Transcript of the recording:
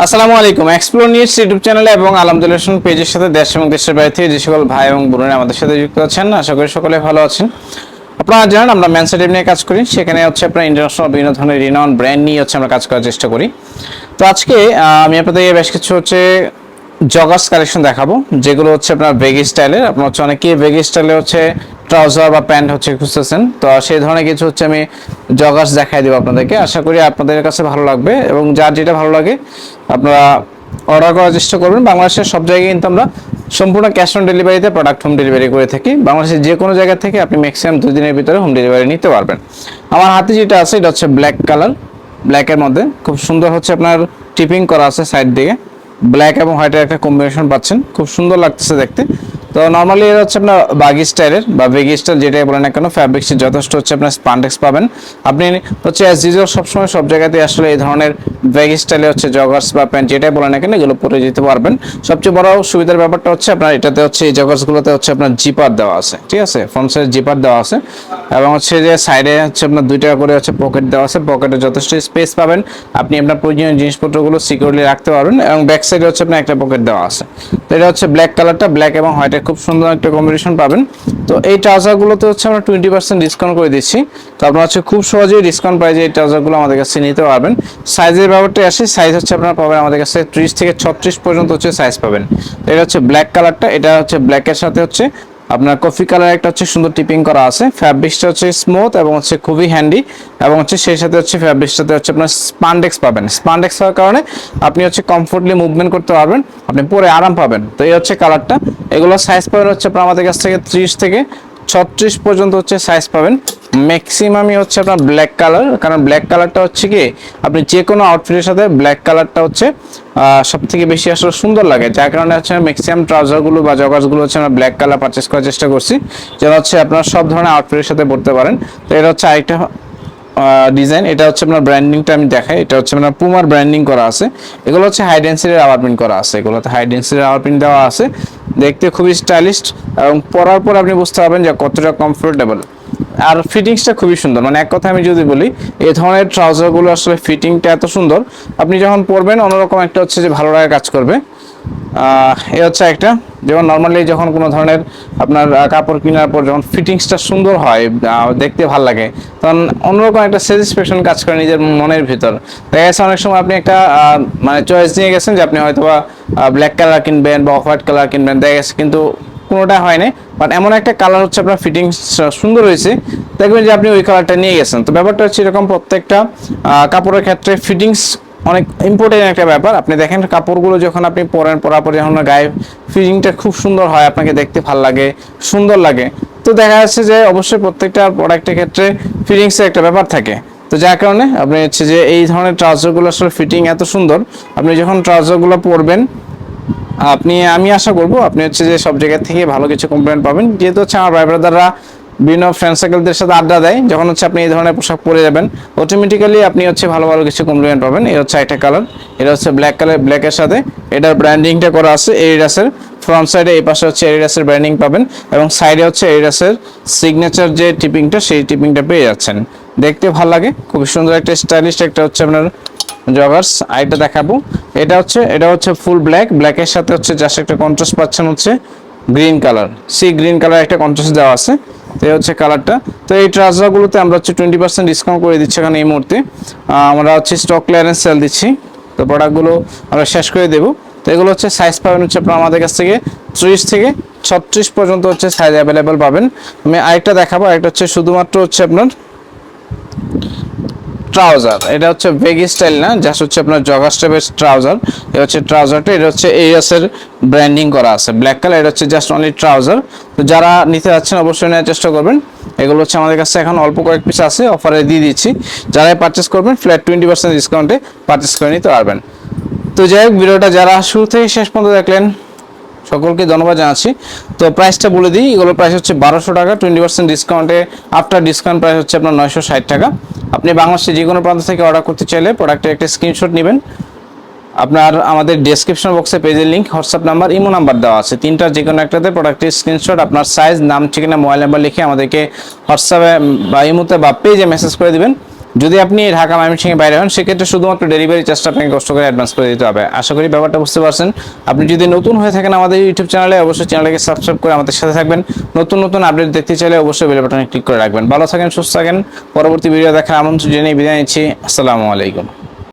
আসসালামু আলাইকুম। Explore news YouTube চ্যানেলে এবং আলহামদুলিল্লাহ পেজের সাথে দেশ এবং দেশের বাইরে থেকে যে সকল ভাই এবং বোনেরা আমাদের সাথে যুক্ত আছেন, আশা করি সকলে ভালো আছেন। আপনারা জানেন আমরা ম্যানসেটিভ নিয়ে কাজ করি, সেখানে হচ্ছে আপনার ইন্টারন্যাশনাল বিভিন্ন ধরনের রিনাউন ব্র্যান্ড নিয়ে হচ্ছে আমরা কাজ করার চেষ্টা করি। তো আজকে আমি আপনাদের বেশ কিছু হচ্ছে জগার্স কালেকশন দেখাবো, যেগুলো হচ্ছে আপনার বেগি স্টাইলের আপনার হচ্ছে অনেকে বেগি স্টাইলে হচ্ছে ট্রাউজার বা প্যান্ট হচ্ছে খুঁজতেছেন। তো সেই ধরনের কিছু হচ্ছে আমি জগার্স দেখাই দেবো আপনাদেরকে। আশা করি আপনাদের কাছে ভালো লাগবে এবং যার যেটা ভালো লাগে আপনারা অর্ডার করার চেষ্টা করবেন। বাংলাদেশের সব জায়গায় কিন্তু আমরা সম্পূর্ণ ক্যাশ অন ডেলিভারিতে প্রোডাক্ট হোম ডেলিভারি করে থাকি। বাংলাদেশের যে কোনো জায়গা থেকে আপনি ম্যাক্সিমাম দুই দিনের ভিতরে হোম ডেলিভারি নিতে পারবেন। আমার হাতে যেটা আছে, এটা হচ্ছে ব্ল্যাক কালার ব্ল্যাকের মধ্যে। খুব সুন্দর হচ্ছে আপনার টিপিং করা আছে সাইড দিকে। ব্ল্যাক এবং হোয়াইটের একটা কম্বিনেশন পাচ্ছেন। খুব সুন্দর লাগতেছে দেখতে। তো নর্মালি এটা হচ্ছে আপনার বাগি স্টাইলের বা বেগি স্টাইল যেটাই বলেন না কেন ফ্যাব্রিক্সের যথেষ্ট হচ্ছে আপনার স্পান্ডেক্স পাবেন। আপনি হচ্ছে অ্যাজ ইউজুয়াল সবসময় সব জায়গাতে আসলে এই ধরনের বেগি স্টাইলে হচ্ছে জগার্স বা প্যান্ট যেটাই বলেন না কেন, এগুলো পরে যেতে পারবেন। সবচেয়ে বড় সুবিধার ব্যাপারটা হচ্ছে আপনার এটাতে হচ্ছে এই জগার্সগুলোতে হচ্ছে আপনার জিপার দেওয়া আছে, ঠিক আছে? ফ্রন্ট সাইড জিপার দেওয়া আছে। এবং হচ্ছে যে সাইডে হচ্ছে আপনার দুইটা করে হচ্ছে পকেট দেওয়া আছে। পকেটে যথেষ্ট স্পেস পাবেন। আপনি আপনার প্রয়োজনীয় জিনিসপত্রগুলো সিকিউরলি রাখতে পারবেন। এবং ব্যাক সাইডে হচ্ছে আপনার একটা পকেট দেওয়া আছে। তো এটা হচ্ছে ব্ল্যাক কালারটা ব্ল্যাক এবং হোয়াইটের খুব সুন্দর একটা কম্বিনেশন পাবেন। তো এই ট্রাউজারগুলোতে হচ্ছে আমরা টোয়েন্টি পার্সেন্ট ডিসকাউন্ট করে দিচ্ছি। তো আপনারা হচ্ছে খুব সহজেই ডিসকাউন্ট প্রাইজে এই ট্রাউজারগুলো আমাদের কাছে নিতে পারবেন। সাইজের ব্যাপারটা আসে সাইজ হচ্ছে আপনারা পাবেন আমাদের কাছে ত্রিশ থেকে ছত্রিশ পর্যন্ত হচ্ছে সাইজ পাবেন। এটা হচ্ছে ব্ল্যাক কালারটা এটা হচ্ছে ব্ল্যাকের সাথে হচ্ছে আপনার কফি কালার একটা হচ্ছে সুন্দর টিপিং করা আছে। ফ্যাব্রিক্সটা হচ্ছে স্মুথ এবং হচ্ছে খুবই হ্যান্ডি এবং হচ্ছে সেই সাথে হচ্ছে ফ্যাব্রিক্সটাতে হচ্ছে আপনার স্পান্ডেক্স পাবেন। স্পান্ডেক্স হওয়ার কারণে আপনি হচ্ছে কমফোর্টলি মুভমেন্ট করতে পারবেন, আপনি পরে আরাম পাবেন। তো এই হচ্ছে কালারটা এগুলো সাইজ পাবেন হচ্ছে আপনার আমাদের কাছ থেকে ত্রিশ থেকে ছত্রিশ পর্যন্ত হচ্ছে সাইজ পাবেন। ম্যাক্সিমামই হচ্ছে আপনার ব্ল্যাক কালার কারণ ব্ল্যাক কালারটা হচ্ছে কি, আপনি যে কোনো আউটফিটের সাথে ব্ল্যাক কালারটা হচ্ছে সব থেকে বেশি আসলে সুন্দর লাগে। যার কারণে হচ্ছে ম্যাক্সিমাম ট্রাউজারগুলো বা জগার্সগুলো হচ্ছে আমরা ব্ল্যাক কালার পারচেস করার চেষ্টা করছি, যেন হচ্ছে আপনারা সব ধরনের আউটফিটের সাথে পড়তে পারেন। তো এটা হচ্ছে আরেকটা ডিজাইন এটা হচ্ছে আপনার ব্র্যান্ডিংটা আমি দেখাই, এটা হচ্ছে আপনার পুমার ব্র্যান্ডিং করা আছে। এগুলো হচ্ছে হাই ডেন্সিটির আওয়ার করা আছে, এগুলোতে হাই ডেন্সিটির আওয়ার দেওয়া আছে। দেখতে খুবই স্টাইলিশ এবং পরার পর আপনি বুঝতে পারবেন যে কতটা কমফোর্টেবল আর ফিটিংসটা খুবই সুন্দর। মানে এক কথা আমি যদি বলি এই ধরনের ট্রাউজারগুলো আসলে ফিটিংটা এত সুন্দর। আপনি যখন পরবেন, অন্যরকম একটা হচ্ছে যে ভালো লাগা কাজ করবে। এ হচ্ছে একটা। যেমন নর্মালি যখন কোনো ধরনের আপনার কাপড় কেনার পর যখন ফিটিংসটা সুন্দর হয় দেখতে ভালো লাগে, তখন অন্যরকম একটা স্যাটিসফ্যাকশন কাজ করে নিজের মনের ভিতর। দেখা যাচ্ছে অনেক সময় আপনি একটা মানে চয়েস নিয়ে গেছেন যে আপনি হয়তো বা ব্ল্যাক কালার কিনবেন বা হোয়াইট কালার কিনবেন। দেখা গেছে কিন্তু কোনোটা হয়নি বাট এমন একটা কালার হচ্ছে আপনার ফিটিংস সুন্দর হয়েছে। দেখবেন যে আপনি ওই কালারটা নিয়ে গেছেন। তো ব্যাপারটা হচ্ছে এরকম প্রত্যেকটা কাপড়ের ক্ষেত্রে ফিটিংস অনেক ইম্পর্টেন্ট একটা ব্যাপার। আপনি দেখেন কাপড়গুলো যখন আপনি পরেন, পরার পর যখন গায়ে ফিটিংটা খুব সুন্দর হয়, আপনাকে দেখতে ভালো লাগে, সুন্দর লাগে। তো দেখা যাচ্ছে যে অবশ্যই প্রত্যেকটা প্রোডাক্টের ক্ষেত্রে ফিটিংসের একটা ব্যাপার থাকে। তো যার কারণে আপনি হচ্ছে যে এই ধরনের ট্রাউজারগুলো আসলে ফিটিং এত সুন্দর, আপনি যখন ট্রাউজারগুলো পরবেন আপনি, আমি আশা করব আপনি হচ্ছে যে সব জায়গা থেকে ভালো কিছু কমপ্লেন্ট পাবেন। যেহেতু হচ্ছে আমার ভাই ব্রাদাররা বিভিন্ন ফ্রেন্ড সার্কেলদের সাথে আড্ডা দেয়, যখন হচ্ছে আপনি এই ধরনের পোশাক পরে যাবেন অটোমেটিক্যালি আপনি হচ্ছে ভালো ভালো কিছু কমপ্লিমেন্ট পাবেন। এটা হচ্ছে একটা কালার এটা হচ্ছে ব্ল্যাক কালার ব্ল্যাকের সাথে। এটার ব্র্যান্ডিংটা করা আছে এরিডাসের ফ্রন্ট সাইডে এই পাশে হচ্ছে এরিডাসের ব্র্যান্ডিং পাবেন এবং সাইডে হচ্ছে এরিডাসের সিগনেচার যে টিপিংটা সেই টিপিংটা পেয়ে যাচ্ছেন। দেখতে ভালো লাগে, খুবই সুন্দর একটা স্টাইলিশ একটা হচ্ছে আপনার জগার্স আইটা দেখাবো। এটা হচ্ছে এটা হচ্ছে ফুল ব্ল্যাক ব্ল্যাকের সাথে হচ্ছে জাস্ট একটা কন্ট্রাস্ট পাচ্ছেন হচ্ছে green colour sea green colour একটা কন্ট্রাস্ট দেওয়া আছে। তো এই হচ্ছে কালারটা তো এই ট্রাউজারগুলোতে আমরা হচ্ছে টোয়েন্টি পার্সেন্ট ডিসকাউন্ট করে দিচ্ছি এখানে এই মুহূর্তে। আমরা হচ্ছে স্টক ক্লিয়ারেন্স সেল দিচ্ছি। তো প্রোডাক্টগুলো আমরা শেষ করে দেবো। তো এগুলো হচ্ছে সাইজ পাবেন হচ্ছে আপনার আমাদের কাছ থেকে ত্রিশ থেকে ছত্রিশ পর্যন্ত হচ্ছে সাইজ অ্যাভেলেবেল পাবেন। আমি আরেকটা দেখাবো, আরেকটা হচ্ছে শুধুমাত্র হচ্ছে আপনার ট্রাউজার। এটা হচ্ছে বেগি স্টাইল না জাস্ট হচ্ছে আপনার জগার স্টেপের ট্রাউজার। এটা হচ্ছে ট্রাউজারটা, এটা হচ্ছে এরিয়াসের ব্র্যান্ডিং করা আছে। ব্ল্যাক কালার এটা হচ্ছে জাস্ট অনলি ট্রাউজার। তো যারা নিতে যাচ্ছেন, অবশ্যই নেওয়ার চেষ্টা করবেন। এগুলো হচ্ছে আমাদের কাছে এখন অল্প কয়েক পিস আছে অফারে দিয়ে দিচ্ছি। যারাই পারচেস করবেন ফ্ল্যাট টোয়েন্টি পার্সেন্ট ডিসকাউন্টে পারচেস করে নিতে পারবেন। তো যাই হোক, ভিডিওটা যারা শুরু থেকে শেষ পর্যন্ত দেখলেন সকলকে ধন্যবাদ জানাচ্ছি। তো প্রাইসটা বলে দিই, এগুলোর প্রাইস হচ্ছে বারোশো টাকা টোয়েন্টি পার্সেন্ট ডিসকাউন্টে আফটার ডিসকাউন্ট প্রাইস হচ্ছে আপনার নয়শো ষাট টাকা। আপনি বাংলাদেশের যে কোনো প্রান্ত থেকে অর্ডার করতে চাইলে প্রোডাক্টের একটা স্ক্রিনশট নেবেন। আপনার আমাদের ডেসক্রিপশন বক্সে পেজের link WhatsApp number imo number দেওয়া আছে। তিনটা যে কোনো একটাতে প্রোডাক্টের স্ক্রিনশট আপনার সাইজ নাম, ঠিকানা মোবাইল নাম্বার লিখে আমাদেরকে হোয়াটসঅ্যাপে বা ইমোতে বা পেজে মেসেজ করে দিবেন। যদি আপনি ঢাকা ময়মনসিংহে বাইরে হন, সেক্ষেত্রে শুধুমাত্র ডেলিভারি চার্জটা আপনাকে কষ্ট করে অ্যাডভান্স করে দিতে হবে। আশা করি ব্যাপারটা বুঝতে পারছেন। আপনি যদি নতুন হয়ে থাকেন আমাদের ইউটিউব চ্যানেলে অবশ্যই চ্যানেলকে সাবস্ক্রাইব করে আমাদের সাথে থাকবেন। নতুন নতুন আপডেট দেখতে চাইলে অবশ্যই বেল বাটনে ক্লিক করে রাখবেন। ভালো থাকেন, সুস্থ থাকেন। পরবর্তী ভিডিও দেখার আমন্ত্রণ জেনে বিদায় নিচ্ছি। আসসালামু আলাইকুম।